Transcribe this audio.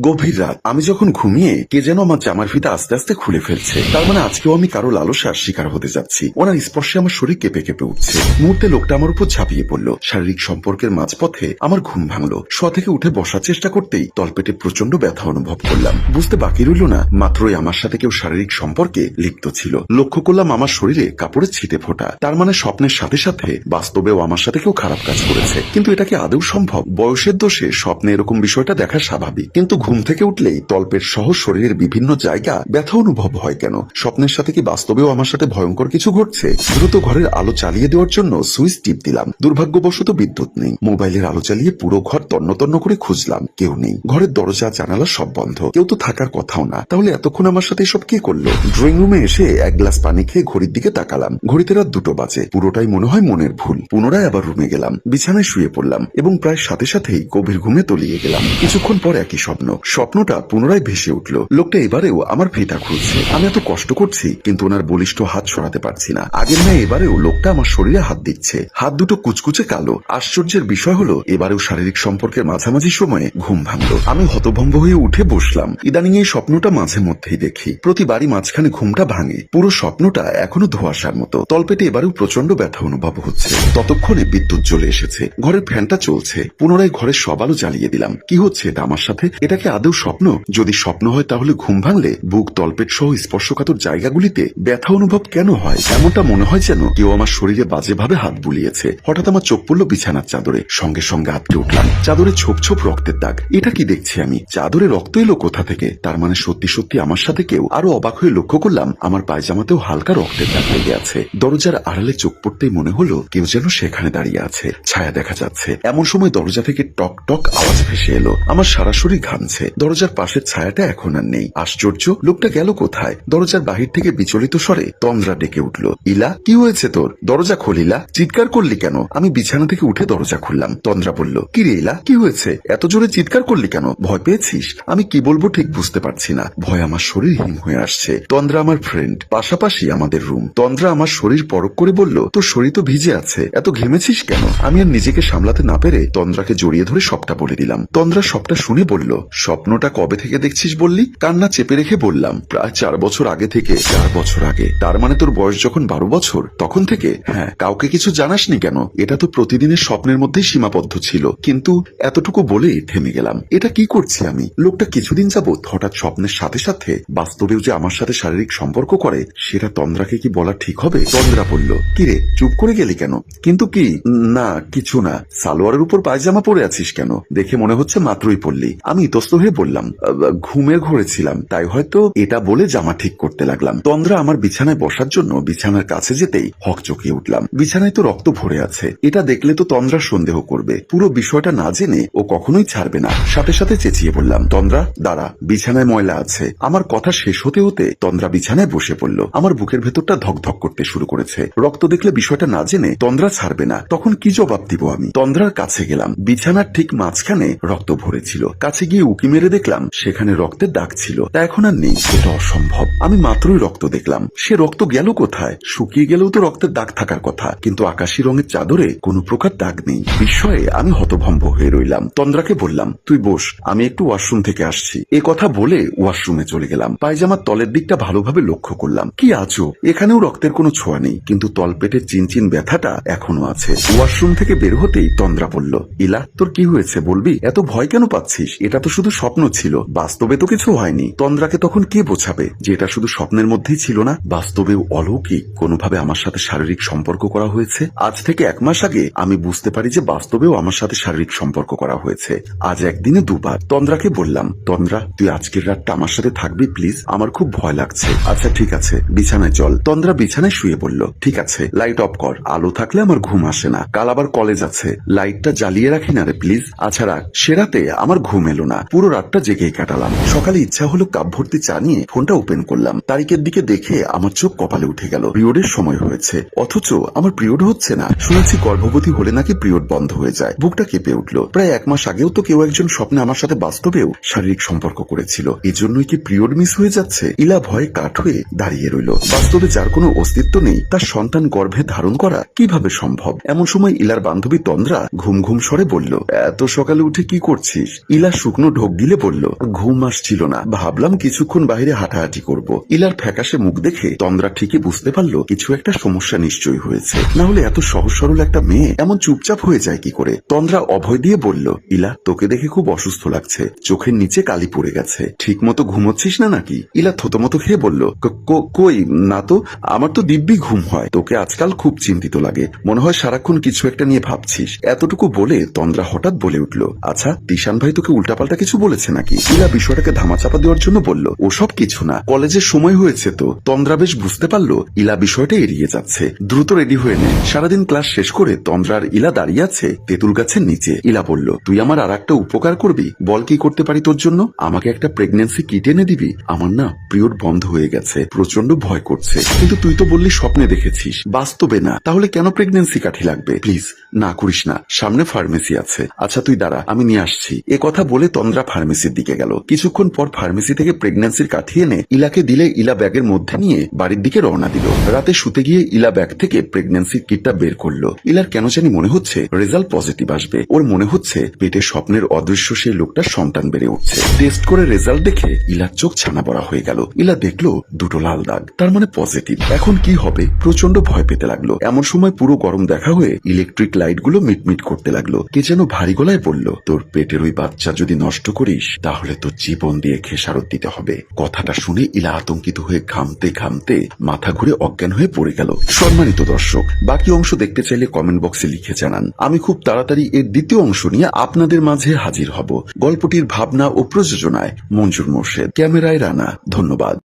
গভীর রাত। আমি যখন ঘুমিয়ে, কে যেন আমার জামার ফিতা আস্তে আস্তে খুলে ফেলছে। তার মানে আজকেও আমি কারও লালসার শিকার হতে যাচ্ছি। ওনার স্পর্শে আমার শরীর কেঁপে কেঁপে উঠছে। মুহূর্তে লোকটা আমার উপর ঝাঁপিয়ে পড়ল। শারীরিক সম্পর্কের মাঝপথে আমার ঘুম ভাঙলো। শোয়া থেকে উঠে বসার চেষ্টা করতেই তলপেটে প্রচণ্ড ব্যথা অনুভব করলাম। বুঝতে বাকি রইল না, মাত্রই আমার সাথে কেউ শারীরিক সম্পর্কে লিপ্ত ছিল। লক্ষ্য করলাম আমার শরীরে কাপড়ের ছিটে ফোটা। তার মানে স্বপ্নের সাথে সাথে বাস্তবেও আমার সাথে কেউ খারাপ কাজ করেছে। কিন্তু এটা কি আদৌ সম্ভব? বয়সের দোষে স্বপ্নে এরকম বিষয়টা দেখা স্বাভাবিক। কিন্তু ঘুম থেকে উঠলেই তল্পের সহ শরীরের বিভিন্ন জায়গা ব্যথা অনুভব হয় কেন? স্বপ্নের সাথে কি বাস্তবেও আমার সাথে ভয়ঙ্কর কিছু ঘটছে? দ্রুত ঘরের আলো চালিয়ে দেওয়ার জন্য সুইচ টিপ দিলাম। দুর্ভাগ্যবশত বিদ্যুৎ নেই। মোবাইলের আলো চালিয়ে পুরো ঘর তন্ন তন্ন করে খুঁজলাম। কেউ নেই। ঘরের দরজা, জানালা সব বন্ধ। কেউ তো থাকার কথাও না। তাহলে এতক্ষণ আমার সাথে এসব কে করল? ড্রয়িং রুমে এসে এক গ্লাস পানি খেয়ে ঘড়ির দিকে তাকালাম। ঘড়িতে রাত দুটো বাজে। পুরোটাই মনে হয় মনের ভুল। পুনরায় আবার রুমে গেলাম। বিছানায় শুয়ে পড়লাম এবং প্রায় সাথে সাথেই গভীর ঘুমে তলিয়ে গেলাম। কিছুক্ষণ পর একই স্বপ্ন। স্বপ্নটা পুনরায় ভেসে উঠল। লোকটা এবারেও আমার ফিতা খুলছে। আমি এত কষ্ট করছি, কিন্তু ওনার বলিষ্ঠ হাত সরাতে পারছি না। আগের ন্যায় এবারেও লোকটা আমার শরীরে হাত দিচ্ছে। হাত দুটো কুচকুচে কালো। আশ্চর্যের বিষয় হলো, এবারেও শারীরিক সম্পর্কের মাঝামাঝি সময়ে ঘুম ভাঙলো। আমি হতভম্ব হয়ে উঠে বসলাম। ইদানিং এই স্বপ্নটা মাঝে মধ্যেই দেখি। প্রতিবারই মাঝখানে ঘুমটা ভাঙে। পুরো স্বপ্নটা এখনও ধোয়াশার মতো। তলপেটে এবারেও প্রচণ্ড ব্যথা অনুভব হচ্ছে। ততক্ষণে বিদ্যুৎ চলে এসেছে। ঘরের ফ্যানটা চলছে। পুনরায় ঘরের সব আলো জ্বালিয়ে দিলাম। কি হচ্ছে এটা আমার সাথে? এটা কি আদৌ স্বপ্ন? যদি স্বপ্ন হয় তাহলে ঘুম ভাঙলে বুক, তলপেট সহ স্পর্শকাতর জায়গাগুলিতে ব্যথা অনুভব কেন হয়? এমনটা মনে হয় যেন কেউ আমার শরীরে বাজেভাবে হাত বুলিয়েছে। হঠাৎ আমার চোখ পড়ল বিছানার চাদরে। সঙ্গে সঙ্গে আটকে উঠলাম। চাদরে ছোপ ছোপ রক্তের দাগ। এটা কি দেখছি আমি? চাদরে রক্ত এলো কোথা থেকে? তার মানে সত্যি সত্যি আমার সাথে কেউ আরও অবাক হয়ে লক্ষ্য করলাম, আমার পায়জামাতেও হালকা রক্তের দাগ লেগে আছে। দরজার আড়ালে চোখ পড়তেই মনে হলো কেউ যেন সেখানে দাঁড়িয়ে আছে। ছায়া দেখা যাচ্ছে। এমন সময় দরজা থেকে টক টক আওয়াজ ভেসে এলো। আমার সারা শরীর ঘামছে দরজার পাশের ছায়াটা এখন আর নেই। আশ্চর্য, লোকটা গেল কোথায়? দরজার বাহির থেকে বিচলিত স্বরে তন্দ্রা ডেকে উঠল। ইলা, কি হয়েছে তোর? দরজা খোলিলা চিৎকার করলি কেন? আমি বিছানা থেকে উঠে দরজা খুললাম। তন্দ্রা বলল কি রে ইলা, কি হয়েছে? এত জোরে চিৎকার করলি কেন? ভয় পেয়েছিস? আমি কি বলব ঠিক বুঝতে পারছি না। ভয় আমার শরীর হিম হয়ে আসছে। তন্দ্রা আমার ফ্রেন্ড পাশাপাশি আমাদের রুম তন্দ্রা আমার শরীর পরক করে বলল, তোর শরীর তো ভিজে আছে। এত ঘেমেছিস কেন? আমি আর নিজেকে সামলাতে না পেরে তন্দ্রাকে জড়িয়ে ধরে সবটা বলে দিলাম। তন্দ্রা সবটা শুনে বলল স্বপ্নটা কবে থেকে দেখছিস বললি? কান্না চেপে রেখে বললাম, প্রায় চার বছর আগে থেকে। চার বছর আগে। তার মানে তোর বয়স যখন বারো বছর, তখন থেকে? হ্যাঁ কাউকে কিছু জানাসনি কেন? এটা তো প্রতিদিনের স্বপ্নের মধ্যেই সীমাবদ্ধ ছিল। কিন্তু এতটুকু বলেই থেমে গেলাম। এটা কি করছি আমি? লোকটা কিছুদিন যাবৎ হঠাৎ স্বপ্নের সাথে সাথে, বাস্তবেও যে আমার সাথে শারীরিক সম্পর্ক করে, সেটা তন্দ্রাকে কি বলা ঠিক হবে? তন্দ্রা বলল কিরে চুপ করে গেলি কেন? কিন্তু কি? না, কিছু না। সালোয়ারের উপর পায়জামা পরে আছিস কেন? দেখে মনে হচ্ছে মাত্রই পড়লি। আমি ইতস্ত হয়ে বললাম "আহ, ঘুমের ঘরে ছিলাম তাই হয়তো এটা বলে জামা ঠিক করতে লাগলাম। তন্দ্রা আমার বিছানায় বসার জন্য বিছানার কাছে যেতেই হক চকিয়ে উঠলাম। বিছানায় তো রক্ত ভরে আছে এটা দেখলে তো তন্দ্রা সন্দেহ করবে। পুরো বিষয়টা না জেনে ও কখনোই ছাড়বে না। সাথে সাথে চেঁচিয়ে বললাম তন্দ্রা দাঁড়া বিছানায় ময়লা আছে। আমার কথা শেষ হতে হতে তন্দ্রা বিছানায় বসে পড়ল। আমার বুকের ভেতরটা ধকধক করতে শুরু করেছে। রক্ত দেখলে বিষয়টা না জেনে তন্দ্রা ছাড়বে না। তখন কি জবাব দিব আমি? তন্দ্রার কাছে গেলাম। বিছানার ঠিক মাঝখানে রক্ত ভরেছিল। কাছে গিয়ে উকি মেরে দেখলাম, সেখানে রক্তের দাগ ছিল। তা এখন আর নেই, এটা অসম্ভব। আমি মাত্রই রক্ত দেখলাম। সে রক্ত গেল কোথায়? শুকিয়ে গেলেও তো রক্তের দাগ থাকার কথা, কিন্তু আকাশি রঙের চাদরে কোনো প্রকার দাগ নেই। বিস্ময়ে আমি হতভম্ব হয়ে রইলাম। তন্দ্রাকে বললাম, তুই বস, আমি একটু ওয়াশরুম থেকে আসছি। এ কথা বলে ওয়াশরুমে চলে গেলাম। পায়জামার তলের দিকটা ভালোভাবে লক্ষ্য করলাম। কি আজও এখানেও রক্তের কোনো ছোঁয়া নেই, কিন্তু তলপেটের চিনচিন ব্যথাটা এখনও আছে। ওয়াশরুম থেকে বের হতেই তন্দ্রা বলল, ইলা, তোর কি হয়েছে বলবি? এত ভয় কেন পাচ্ছিস? এটা তো শুধু স্বপ্ন ছিল, বাস্তবে তো কিছু হয়নি। তন্দ্রাকে তখন কে বোঝাবে যে এটা শুধু স্বপ্নের মধ্যেই ছিল না? বাস্তবেও অলৌকিক, কোনোভাবে আমার সাথে শারীরিক সম্পর্ক করা হয়েছে? আজ থেকে এক মাস আগে আমি বুঝতে পারি যে বাস্তবেও আমার সাথে শারীরিক সম্পর্ক করা হয়েছে। আজ একদিনে দুবার। তন্দ্রাকে বললাম, তন্দ্রা, তুই আজকের রাতটা আমার সাথে থাকবি, প্লিজ? আমার খুব ভয় লাগছে। আচ্ছা ঠিক আছে। বিছানায় চল। তন্দ্রা বিছানায় শুয়ে বলল ঠিক আছে, লাইট অফ কর। আলো থাকলে আমার ঘুম আসে না। কাল আবার কলেজ আছে। লাইটটা জ্বালিয়ে রাখি না রে, প্লিজ? আচ্ছা রাখ। সে আমার ঘুম এলো না। পুরো রাতটা জেগেই কাটালাম। সকালে ইচ্ছা হলো কাপ ভর্তি চা নিয়ে ফোনটা ওপেন করলাম। তারিখের দিকে দেখে আমার চোখ কপালে উঠে গেল। পিরিয়ডের সময় হয়েছে। অথচ আমার পিরিয়ড হচ্ছে না। শুনেছি গর্ভবতী হলে নাকি পিরিয়ড বন্ধ হয়ে যায়। বুকটা কেঁপে উঠল। প্রায় এক মাস আগেও তো কেউ একজন স্বপ্নে আমার সাথে বাস্তবেও শারীরিক সম্পর্ক করেছিল। এজন্যই কি পিরিয়ড মিস হয়ে যাচ্ছে? ইলা ভয়ে কাঠ হয়ে দাঁড়িয়ে রইল। বাস্তবে যার কোনো অস্তিত্ব নেই, তার সন্তান গর্ভে ধারণ করা কীভাবে সম্ভব? এমন সময় ইলার বান্ধবী তন্দ্রা ঘুম ঘুম স্বরে বলল, এত সকালে উঠে কি করছিস? ইলা শুকনো ঢোক ঢোক গিলে বলল ঘুম আসছিল না। ভাবলাম কিছুক্ষণ বাইরে হাঁটাহাঁটি করব। ইলার ফ্যাকাশে মুখ দেখে তন্দ্রা ঠিকই বুঝতে পারল কিছু একটা সমস্যা নিশ্চয়ই হয়েছে। না হলে এত সহজ সরল একটা মেয়ে এমন চুপচাপ হয়ে যায় কি করে? তন্দ্রা অভয় দিয়ে বলল, ইলা, তোকে দেখে খুব অসুস্থ লাগছে। চোখের নিচে কালি পড়ে গেছে। ঠিক মতো ঘুমোচ্ছিস না নাকি? ইলা থতমতো খেয়ে বলল, "ক- ক- কই? না তো, আমার তো দিব্যি ঘুম হয়। তোকে আজকাল খুব চিন্তিত লাগে। মনে হয় সারাক্ষণ কিছু একটা নিয়ে ভাবছিস। এতটুকু বলে তন্দ্রা হঠাৎ বলে উঠল আচ্ছা তিশান ভাই তোকে উল্টাপাল্টা কিছু বলেছে নাকি? ইলা বিষয়টাকে ধামাচাপা দেওয়ার জন্য বলল ওসব কিছু না। কলেজের সময় হয়েছে তো। তন্দ্রা বেশ বুঝতে পারল, ইলা বিষয়টা এড়িয়ে যাচ্ছে। দ্রুত রেডি হয়ে নে। সারাদিন ক্লাস শেষ করে তন্দ্রার ইলা দাঁড়িয়ে আছে তেঁতুল গাছের নিচে। ইলা বলল, তুই আমার আর একটা উপকার করবি। বল কি করতে পারি তোর জন্য? আমাকে একটা প্রেগনেন্সি কিট এনে দিবি। আমার না পিরিয়ড বন্ধ হয়ে গেছে। প্রচণ্ড ভয় করছে। কিন্তু তুই তো বললি স্বপ্নে দেখেছিস। বাস্তবে না। তাহলে কেন প্রেগনেন্সি কাঠি লাগবে? প্লিজ, না করিস না। সামনে ফার্মেসি আছে। আচ্ছা তুই দাঁড়া, আমি নিয়ে আসছি। এ কথা বলে তন্দ্রা ফার্মেসির দিকে গেল। কিছুক্ষণ পর ফার্মেসি থেকে প্রেগন্যান্সির কাঠি এনে ইলাকে দিলে ইলা ব্যাগের মধ্যে নিয়ে বাড়ির দিকে রওনা দিল। রাতে শুতে গিয়ে ইলা ব্যাগ থেকে প্রেগন্যান্সির কিটটা বের করল। ইলার কেন জানি মনে হচ্ছে রেজাল্ট পজিটিভ আসবে। ওর মনে হচ্ছে পেটে স্বপ্নের অদৃশ্য সেই লোকটার সন্তান বেড়ে উঠছে। টেস্ট করে রেজাল্ট দেখে ইলার চোখ ছানা বড়া হয়ে গেল। ইলা দেখল দুটো লাল দাগ, তার মানে পজিটিভ এখন কি হবে? প্রচণ্ড ভয় পেতে লাগল। এমন সময় পুরো গরম দেখা হয়ে ইলেকট্রিক লাইটগুলো মিটমিট করতে লাগল। কে যেন ভারী গলায় বলল, তোর পেটের ওই বাচ্চা যদি নষ্ট করিস, তাহলে তোর জীবন দিয়ে খেসারত দিতে হবে। কথাটা শুনে ইলা আতঙ্কিত হয়ে ঘামতে ঘামতে মাথা ঘুরে অজ্ঞান হয়ে পড়ে গেল। সম্মানিত দর্শক, বাকি অংশ দেখতে চাইলে কমেন্ট বক্সে লিখে জানান। আমি খুব তাড়াতাড়ি এর দ্বিতীয় অংশ নিয়ে আপনাদের মাঝে হাজির হব। গল্পটির ভাবনা ও প্রযোজনায় মঞ্জুর মোর্শেদ। ক্যামেরায় রানা, ধন্যবাদ।